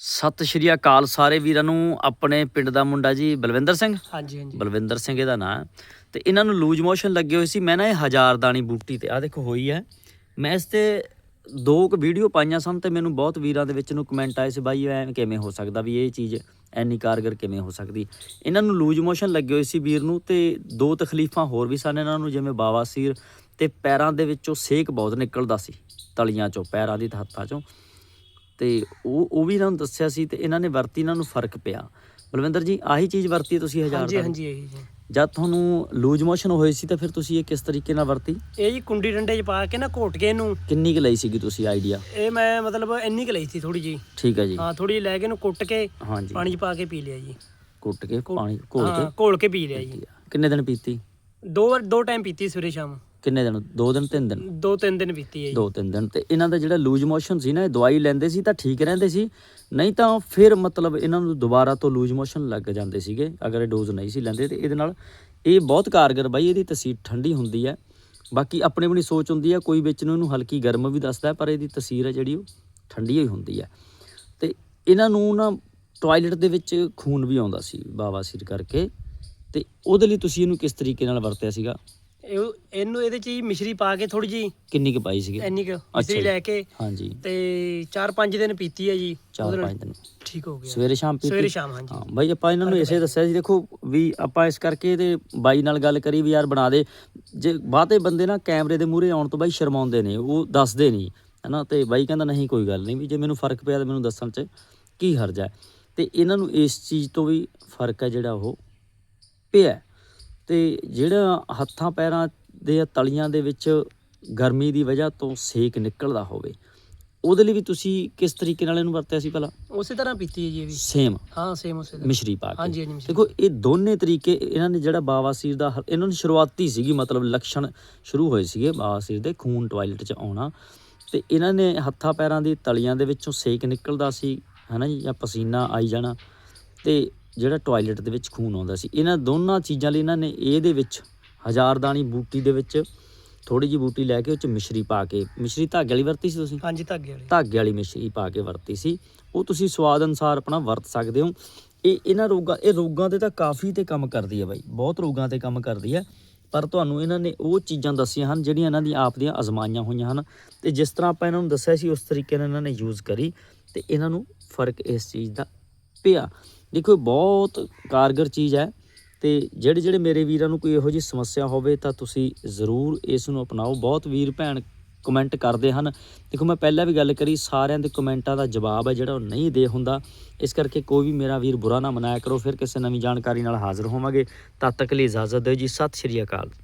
ਸਤਿ ਸ਼੍ਰੀ ਅਕਾਲ ਸਾਰੇ ਵੀਰਾਂ ਨੂੰ ਆਪਣੇ ਪਿੰਡ ਦਾ ਮੁੰਡਾ ਜੀ ਬਲਵਿੰਦਰ ਸਿੰਘ। ਹਾਂਜੀ ਹਾਂਜੀ। ਬਲਵਿੰਦਰ ਸਿੰਘ ਇਹਦਾ ਨਾਂ। ਹੈ ਤੇ ਇਹਨਾਂ ਨੂੰ ਲੂਜ ਮੋਸ਼ਨ ਲੱਗੇ ਹੋਏ ਸੀ। ਮੈਂ ਨਾ ਇਹ ਹਜ਼ਾਰ ਦਾਣੀ ਬੂਟੀ ਤੇ ਆ ਦੇਖੋ ਹੋਈ ਹੈ। ਮੈਂ ਇਸ ਤੇ ਦੋ ਕੁ ਵੀਡੀਓ ਪਾਈਆਂ ਸਨ ਤੇ ਮੈਨੂੰ ਬਹੁਤ ਵੀਰਾਂ ਦੇ ਵਿੱਚ ਨੂੰ ਕਮੈਂਟ ਆਏ ਸੀ ਬਾਈ ਐ ਕਿਵੇਂ ਹੋ ਸਕਦਾ ਵੀ ਇਹ ਚੀਜ਼ ਐਨੀ ਕਾਰਗਰ ਕਿਵੇਂ ਹੋ ਸਕਦੀ? ਇਹਨਾਂ ਨੂੰ ਲੂਜ ਮੋਸ਼ਨ ਲੱਗੇ ਹੋਏ ਸੀ ਵੀਰ ਨੂੰ ਤੇ ਦੋ ਤਕਲੀਫਾਂ ਹੋਰ ਵੀ ਸਨ ਇਹਨਾਂ ਨੂੰ ਜਿਵੇਂ ਬਾਵਾਸੀਰ ਤੇ ਪੈਰਾਂ ਦੇ ਵਿੱਚੋਂ ਸੇਕ ਬਹੁਤ ਨਿਕਲਦਾ ਸੀ ਤਲੀਆਂ ਚੋਂ ਪੈਰਾਂ ਦੀ ਹੱਥਾਂ ਚੋਂ। ਤੇ ਉਹ ਉਹ ਵੀ ਇਹਨਾਂ ਨੂੰ ਦੱਸਿਆ ਸੀ ਤੇ ਇਹਨਾਂ ਨੇ ਵਰਤੀ ਇਹਨਾਂ ਨੂੰ ਫ਼ਰਕ ਪਿਆ। ਬਲਵਿੰਦਰ ਜੀ ਆਹੀ ਚੀਜ਼ ਵਰਤੀ ਤੁਸੀਂ ਹਜ਼ਾਰ ਹਾਂਜੀ ਦਾਣੀ? ਹਾਂਜੀ ਇਹੀ ਜੀ। ਜਦ ਤੁਹਾਨੂੰ ਲੂਜ ਮੋਸ਼ਨ ਹੋਏ ਸੀ ਤਾਂ ਫਿਰ ਤੁਸੀਂ ਇਹ ਕਿਸ ਤਰੀਕੇ ਨਾਲ ਵਰਤੀ? ਇਹ ਜੀ ਕੁੰਡੀ ਡੰਡੇ 'ਚ ਪਾ ਕੇ ਨਾ ਘੋਟ ਕੇ ਇਹਨੂੰ। ਕਿੰਨੀ ਕੁ ਲਈ ਸੀਗੀ ਤੁਸੀਂ ਆਈਡੀਆ ਇਹ ਮੈਂ ਮਤਲਬ ਇੰਨੀ ਕੁ ਲਈ ਸੀ ਥੋੜੀ ਜੀ ਠੀਕ ਹੈ ਜੀ। ਹਾਂ ਥੋੜੀ ਲੈ ਕੇ ਇਹਨੂੰ ਕੁੱਟ ਕੇ ਹਾਂਜੀ। ਪਾਣੀ 'ਚ ਪਾ ਕੇ ਪੀ ਲਿਆ ਜੀ। ਕੁੱਟ ਕੇ ਪਾਣੀ ਘੋਲ ਹਾਂ ਕੇ ਘੋਲ ਕੇ ਪੀ ਲਿਆ ਜੀ। ਕਿੰਨੇ ਦਿਨ ਪੀਤੀ? ਦੋ ਵਾਰ ਦੋ ਟਾਈਮ ਪੀਤੀ ਸਵੇਰੇ ਸ਼ਾਮ। ਕਿੰਨੇ ਦਿਨ? ਦੋ ਦਿਨ ਤਿੰਨ ਦਿਨ? ਦੋ ਤਿੰਨ ਦਿਨ ਪੀਤੀ ਹੈ ਜੀ। ਦੋ ਤਿੰਨ ਦਿਨ। ਤੇ ਇਹਨਾਂ ਦਾ ਜਿਹੜਾ ਲੂਜ ਮੋਸ਼ਨ ਸੀ ਨਾ ਇਹ ਦਵਾਈ ਲੈਂਦੇ ਸੀ ਤਾਂ ਠੀਕ ਰਹਿੰਦੇ ਸੀ। ਨਹੀਂ ਤਾਂ ਫਿਰ ਮਤਲਬ ਇਹਨਾਂ ਨੂੰ ਦੁਬਾਰਾ ਤੋਂ ਲੂਜ ਮੋਸ਼ਨ ਲੱਗ ਜਾਂਦੇ ਸੀਗੇ ਅਗਰ ਇਹ ਡੋਜ਼ ਨਹੀਂ ਸੀ ਲੈਂਦੇ ਤੇ ਇਹਦੇ ਨਾਲ ਇਹ ਬਹੁਤ ਕਾਰਗਰ ਬਾਈ ਇਹਦੀ ਤਸੀਰ ਠੰਡੀ ਹੁੰਦੀ ਹੈ। ਬਾਕੀ ਆਪਣੀ ਆਪਣੀ ਸੋਚ ਹੁੰਦੀ ਹੈ ਕੋਈ ਵਿੱਚ ਨੂੰ ਇਹਨੂੰ ਹਲਕੀ ਗਰਮ ਵੀ ਦੱਸਦਾ ਹੈ, ਪਰ ਇਹਦੀ ਤਸੀਰ ਹੈ ਜਿਹੜੀ ਉਹ ਠੰਡੀ ਹੋਈ ਹੁੰਦੀ ਹੈ। ਤੇ ਇਹਨਾਂ ਨੂੰ ਨਾ ਟਾਇਲਟ ਦੇ ਵਿੱਚ ਖੂਨ ਵੀ ਆਉਂਦਾ ਸੀ ਬਾਵਾਸੀਰ ਕਰਕੇ। ਤੇ ਉਹਦੇ ਲਈ ਤੁਸੀਂ ਇਹਨੂੰ ਕਿਸ ਤਰੀਕੇ ਨਾਲ ਵਰਤਿਆ ਸੀਗਾ? ਇਹ ਇਹਨੂੰ ਇਹਦੇ 'ਚ ਹੀ ਮਿਸ਼ਰੀ ਪਾ ਕੇ ਥੋੜੀ ਜੀ ਕਿੰਨੀ ਕੁ ਪਾਈ ਸੀਗੀ? ਇੰਨੀ ਕੁ ਅੱਛਾ ਮਿਸ਼ਰੀ ਜੀ। ਲੈ ਕੇ ਹਾਂਜੀ। ਤੇ 4-5 ਦਿਨ ਪੀਤੀ ਹੈ ਜੀ। ਚਾਰ ਨਾਲ ਪੰਜ ਦਿਨ। ਠੀਕ ਹੋ ਗਿਆ। ਸਵੇਰੇ ਸ਼ਾਮ ਪੀਤੀ? ਸਵੇਰੇ ਸ਼ਾਮ ਹਾਂਜੀ। ਹਾਂ ਬਾਈ ਆਪਾਂ ਇਹਨਾਂ ਨੂੰ ਇਸੇ ਦੱਸਿਆ ਸੀ ਦੇਖੋ ਵੀ ਆਪਾਂ ਇਸ ਕਰਕੇ ਤੇ ਬਾਈ ਨਾਲ ਗੱਲ ਕਰੀ ਵੀ ਯਾਰ ਬਣਾ ਦੇ। ਜੇ ਬਾਤੇ ਬੰਦੇ ਨਾ ਕੈਮਰੇ ਦੇ ਮੂਹਰੇ ਆਉਣ ਤੋਂ ਬਾਈ ਸ਼ਰਮਾਉਂਦੇ ਨੇ ਉਹ ਦੱਸਦੇ ਨਹੀਂ ਹਨਾ? ਤੇ ਬਾਈ ਕਹਿੰਦਾ ਨਹੀਂ ਕੋਈ ਗੱਲ ਨਹੀਂ ਵੀ ਜੇ ਮੈਨੂੰ ਫ਼ਰਕ ਪਿਆ ਤਾਂ ਮੈਨੂੰ ਦੱਸਣ 'ਚ ਕੀ ਹਰਜ ਹੈ? ਤੇ ਇਹਨਾਂ ਨੂੰ ਇਸ ਚੀਜ਼ ਤੋਂ ਵੀ ਫ਼ਰਕ ਹੈ ਜਿਹੜਾ ਉਹ ਪਿਆ। ਤੇ ਜਿਹੜਾ ਹੱਥਾਂ ਪੈਰਾਂ ਦੇ ਤਲੀਆਂ ਦੇ ਵਿੱਚ ਗਰਮੀ ਦੀ ਵਜ੍ਹਾ ਤੋਂ ਸੇਕ ਨਿਕਲਦਾ ਹੋਵੇ ਉਹਦੇ ਲਈ ਵੀ ਤੁਸੀਂ ਕਿਸ ਤਰੀਕੇ ਨਾਲ ਇਹਨੂੰ ਵਰਤਿਆ ਸੀ ਭਲਾ? ਉਸੇ ਤਰ੍ਹਾਂ ਪੀਤੀ ਹੈ ਜੀ ਇਹ ਵੀ। ਸੇਮ? ਹਾਂ ਸੇਮ ਉਸੇ ਤਰ੍ਹਾਂ। ਮਿਸ਼ਰੀ ਪਾ ਕੇ। ਹਾਂਜੀ ਹਾਂਜੀ ਮਿਸ਼ਰੀ। ਦੇਖੋ ਇਹ ਦੋਨੇ ਤਰੀਕੇ ਇਹਨਾਂ ਨੇ ਜਿਹੜਾ ਬਾਵਾਸੀਰ ਦਾ ਇਹਨਾਂ ਨੂੰ ਸ਼ੁਰੂਆਤੀ ਸੀਗੀ ਮਤਲਬ ਲੱਛਣ ਸ਼ੁਰੂ ਹੋਏ ਸੀਗੇ ਬਾਵਾਸੀਰ ਦੇ ਖੂਨ ਟਾਇਲਟ 'ਚ ਆਉਣਾ। ਤੇ ਇਹਨਾਂ ਨੇ ਹੱਥਾਂ ਪੈਰਾਂ ਦੀ ਤਲੀਆਂ ਦੇ ਵਿੱਚੋਂ ਸੇਕ ਨਿਕਲਦਾ ਸੀ ਹਨਾ ਜੀ ਜਾਂ ਪਸੀਨਾ ਆਈ ਜਾਣਾ। ਤੇ ਜਿਹੜਾ ਟਾਇਲਟ ਦੇ ਵਿੱਚ ਖੂਨ ਆਉਂਦਾ ਸੀ ਇਹਨਾਂ ਦੋਨਾਂ ਚੀਜ਼ਾਂ ਲਈ ਇਹਨਾਂ ਨੇ ਇਹਦੇ ਵਿੱਚ ਹਜ਼ਾਰਦਾਨੀ ਬੂਟੀ ਦੇ ਵਿੱਚ ਥੋੜੀ ਜੀ ਬੂਟੀ ਲੈ ਕੇ ਉਹ ਚ ਮਿਸ਼ਰੀ ਪਾ ਕੇ ਮਿਸ਼ਰੀ ਧਾਗੇ ਵਾਲੀ ਵਰਤੀ ਸੀ ਤੁਸੀਂ? ਹਾਂਜੀ ਧਾਗੇ ਵਾਲੀ। ਧਾਗੇ ਵਾਲੀ ਮਿਸ਼ਰੀ ਪਾ ਕੇ ਵਰਤੀ ਸੀ। ਉਹ ਤੁਸੀਂ ਸਵਾਦ ਅਨੁਸਾਰ ਆਪਣਾ ਵਰਤ ਸਕਦੇ ਹੋ। ਇਹ ਇਹਨਾਂ ਰੋਗਾਂ ਇਹ ਰੋਗਾਂ ਤੇ ਤਾਂ ਕਾਫੀ ਤੇ ਕੰਮ ਕਰਦੀ ਹੈ ਬਾਈ ਬਹੁਤ ਰੋਗਾਂ ਤੇ ਕੰਮ ਕਰਦੀ ਹੈ। ਪਰ ਤੁਹਾਨੂੰ ਇਹਨਾਂ ਨੇ ਉਹ ਚੀਜ਼ਾਂ ਦੱਸੀਆਂ ਹਨ ਜਿਹੜੀਆਂ ਇਹਨਾਂ ਦੀਆਂ ਆਪ ਦੀਆਂ ਅਜ਼ਮਾਈਆਂ ਹੋਈਆਂ ਹਨ। ਤੇ ਜਿਸ ਤਰ੍ਹਾਂ ਆਪਾਂ ਇਹਨਾਂ ਨੂੰ ਦੱਸਿਆ ਸੀ ਉਸ ਤਰੀਕੇ ਨਾਲ ਇਹਨਾਂ ਨੇ ਯੂਜ਼ ਕਰੀ। ਤੇ ਇਹਨਾਂ ਨੂੰ ਫ਼ਰਕ ਇਸ ਚੀਜ਼ ਦਾ ਪਿਆ। ਦੇਖੋ ਬਹੁਤ ਕਾਰਗਰ ਚੀਜ਼ ਹੈ ਤੇ ਜਿਹੜੇ ਜਿਹੜੇ ਮੇਰੇ ਵੀਰਾਂ ਨੂੰ ਕੋਈ ਇਹੋ ਜਿਹੀ ਸਮੱਸਿਆ ਹੋਵੇ ਤਾਂ ਤੁਸੀਂ ਜ਼ਰੂਰ ਇਸ ਨੂੰ ਅਪਣਾਓ। ਬਹੁਤ ਵੀਰ ਭੈਣ ਕਮੈਂਟ ਕਰਦੇ ਹਨ। ਦੇਖੋ, ਮੈਂ ਪਹਿਲਾਂ ਵੀ ਗੱਲ ਕਰੀ, ਸਾਰਿਆਂ ਦੇ ਕਮੈਂਟਾਂ ਦਾ ਜਵਾਬ ਹੈ ਜਿਹੜਾ ਉਹ ਨਹੀਂ ਦੇ ਹੁੰਦਾ। ਇਸ ਕਰਕੇ ਕੋਈ ਵੀ ਮੇਰਾ ਵੀਰ ਬੁਰਾ ਨਾ ਮਨਾਇਆ ਕਰੋ, ਫਿਰ ਕਿਸੇ ਨਵੀਂ ਜਾਣਕਾਰੀ ਨਾਲ ਹਾਜ਼ਰ ਹੋਵਾਂਗੇ। ਤਦ ਤੱਕ ਲਈ ਇਜਾਜ਼ਤ ਦਿਓ ਜੀ। ਸਤਿ ਸ਼੍ਰੀ ਅਕਾਲ।